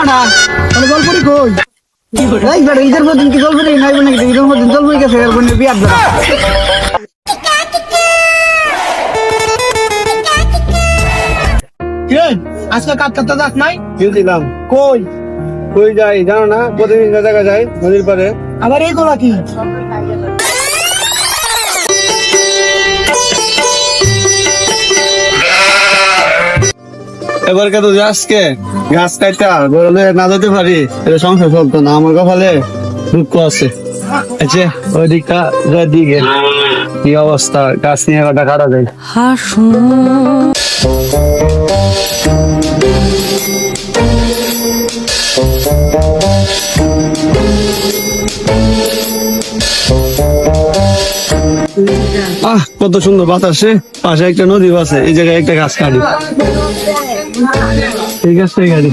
ফাটা তাহলে জলপুরি কই? এই বেটা ঈদের মধ্যে কি জলপুরি নাই? নাকি? ঈদের মধ্যে জলপুরি গেছে এর বনে বিয়ার বেটা আজকে কাট কাটতে যাস নাই? দিলাম? কই? কই যাই জানো না? প্রতিদিন দেখা যায় নদীর পারে আবার এই এইগুলা কি? এবার তো আজকে গাছ কাটা বলে না যেতে পারি, এটা সংসার চলতো না, আমার কপালে দুঃখ আছে। আচ্ছা ওই দিকটা দিকে, কি অবস্থা? গাছ নিয়ে কাটা কাটা যায়। আহ, কত সুন্দর বাতাসে পাশে একটা নদী আছে, এই জায়গায় একটা গাছ কাটি। ঠিক আছে গাড়ি।